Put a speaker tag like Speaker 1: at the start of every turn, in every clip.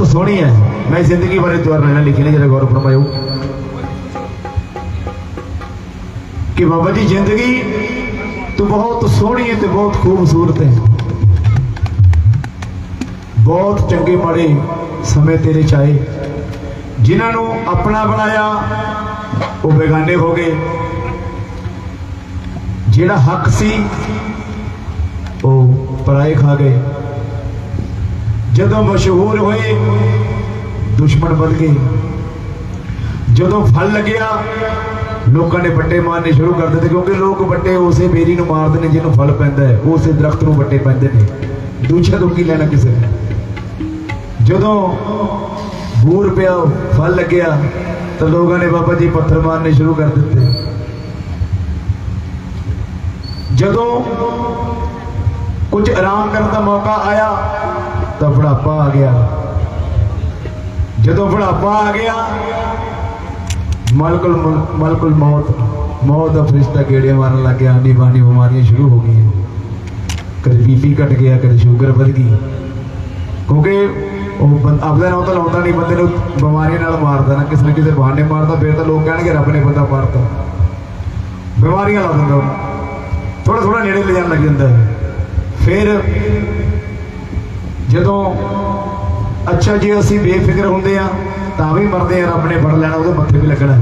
Speaker 1: ਬਹੁਤ ਸੋਹਣੀ ਹੈ। ਮੈਂ ਜ਼ਿੰਦਗੀ ਬਾਰੇ ਤੁਹਾਡੇ ਨਾਲ ਲਿਖੀ ਨੇ ਜਰਾ ਗੌਰ ਫਰਮਾਇਓ। ਕਿ ਬਾਬਾ ਜੀ, ਜ਼ਿੰਦਗੀ ਤੂੰ ਬਹੁਤ ਸੋਹਣੀ ਹੈ ਤੇ ਬਹੁਤ ਖੂਬਸੂਰਤ ਹੈ। ਬਹੁਤ ਚੰਗੇ ਮਾੜੇ ਸਮੇਂ ਤੇਰੇ ਚ ਆਏ। ਜਿਨ੍ਹਾਂ ਨੂੰ ਆਪਣਾ ਬਣਾਇਆ, ਉਹ ਬੇਗਾਨੇ ਹੋ ਗਏ। ਜਿਹੜਾ ਹੱਕ ਸੀ, ਉਹ ਪਰਾਏ ਖਾ ਗਏ। ਜਦੋਂ ਮਸ਼ਹੂਰ ਹੋਏ ਦੁਸ਼ਮਣ ਬਣ ਗਏ ਜਦੋਂ ਫਲ ਲੱਗਿਆ ਲੋਕਾਂ ਨੇ ਵੱਟੇ ਮਾਰਨੇ ਸ਼ੁਰੂ ਕਰ ਦਿੱਤੇ ਕਿਉਂਕਿ ਲੋਕ ਵੱਟੇ ਉਸੇ ਬੇਰੀ ਨੂੰ ਮਾਰਦੇ ਨੇ ਜਿਹਨੂੰ ਫਲ ਪੈਂਦਾ ਹੈ ਉਸੇ ਦਰਖਤ ਨੂੰ ਵੱਟੇ ਪੈਂਦੇ ਨੇ ਦੂਜਾ ਤੋਂ ਕੀ ਲੈਣਾ ਕਿਸੇ ਨੇ ਜਦੋਂ ਬੂਰ ਪਿਆ ਫਲ ਲੱਗਿਆ ਤਾਂ ਲੋਕਾਂ ਨੇ ਬਾਬਾ ਜੀ ਪੱਥਰ ਮਾਰਨੇ ਸ਼ੁਰੂ ਕਰ ਦਿੱਤੇ ਜਦੋਂ ਕੁਝ ਆਰਾਮ ਕਰਨ ਦਾ ਮੌਕਾ ਆਇਆ ਤਾਂ ਬੁਢਾਪਾ ਆ ਗਿਆ। ਜਦੋਂ ਬੁਢਾਪਾ ਆ ਗਿਆ, ਮਲਕੁਲ ਮਲਕੁਲ ਮੌਤ ਮੌਤ ਦਾ ਫਰਿਸ਼ਤਾ ਗੇੜੇ ਮਾਰਨ ਲੱਗ ਗਿਆ ਆਂਡੀ ਬਾਂਡੀ ਬਿਮਾਰੀਆਂ ਸ਼ੁਰੂ ਹੋ ਗਈਆਂ। ਕਦੇ ਬੀਪੀ ਘਟ ਗਿਆ, ਕਦੇ ਸ਼ੂਗਰ ਵੱਧ ਗਈ। ਕਿਉਂਕਿ ਉਹ ਬੰ- ਆਪਦਾ ਨਾਮ ਤਾਂ ਲਾਉਂਦਾ ਨਹੀਂ, ਬੰਦੇ ਨੂੰ ਬਿਮਾਰੀਆਂ ਨਾਲ ਮਾਰਦਾ ਨਾ, ਕਿਸੇ ਨਾ ਕਿਸੇ ਬਹਾਨੇ ਮਾਰਦਾ, ਫਿਰ ਤਾਂ ਲੋਕ ਕਹਿਣਗੇ, ਰੱਬ ਨੇ ਬੰਦਾ ਮਾਰਤਾ। ਬਿਮਾਰੀਆਂ ਲਾ ਦਿੰਦਾ ਥੋੜਾ ਥੋੜਾ ਨੇੜੇ ਲੈ ਜਾਣ ਲੱਗ ਜਾਂਦਾ। ਫਿਰ ਜਦੋਂ ਅੱਛਾ ਜੇ ਅਸੀਂ ਬੇਫਿਕਰ ਹੁੰਦੇ ਆ, ਤਾਂ ਵੀ ਮਰਦੇ ਆ, ਰੱਬ ਨੇ ਫੜ ਲੈਣਾ, ਉਹਦੇ ਮੱਥੇ ਵੀ ਲੱਗਣਾ।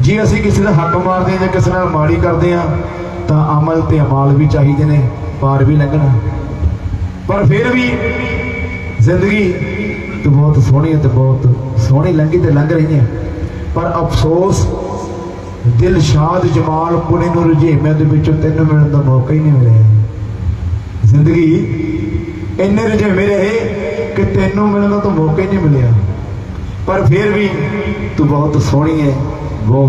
Speaker 1: ਜੇ ਅਸੀਂ ਕਿਸੇ ਦਾ ਹੱਕ ਮਾਰਦੇ ਆ ਜਾਂ ਕਿਸੇ ਨਾਲ ਮਾੜੀ ਕਰਦੇ ਆ, ਤਾਂ ਅਮਲ ਤੇ ਅਮਾਲ ਵੀ ਚਾਹੀਦੇ ਨੇ ਪਾਰ ਵੀ ਲੰਘਣਾ ਪਰ ਫਿਰ ਵੀ ਜ਼ਿੰਦਗੀ ਤੇ ਬਹੁਤ ਸੋਹਣੀ ਹੈ ਤੇ ਬਹੁਤ ਸੋਹਣੀ ਲੰਘੀ ਤੇ ਲੰਘ ਰਹੀ ਹੈ ਪਰ ਅਫਸੋਸ, ਦਿਲ ਸ਼ਾਦ ਜਮਾਲ ਪੁਣੇ ਨੂੰ ਰੁਝੇਵਿਆਂ ਦੇ ਵਿੱਚੋਂ ਤੈਨੂੰ ਮਿਲਣ ਦਾ ਮੌਕਾ ਹੀ ਨਹੀਂ ਮਿਲਿਆ। ਜ਼ਿੰਦਗੀ ਇੰਨੇ ਰੁਝੇਵੇਂ ਰਹੇ ਕਿ ਤੈਨੂੰ ਮਿਲਣ ਦਾ ਤਾਂ ਮੌਕਾ ਹੀ ਨਹੀਂ ਮਿਲਿਆ। ਪਰ ਫਿਰ ਵੀ ਤੂੰ ਬਹੁਤ ਸੋਹਣੀ ਹੈ, ਬਹੁਤ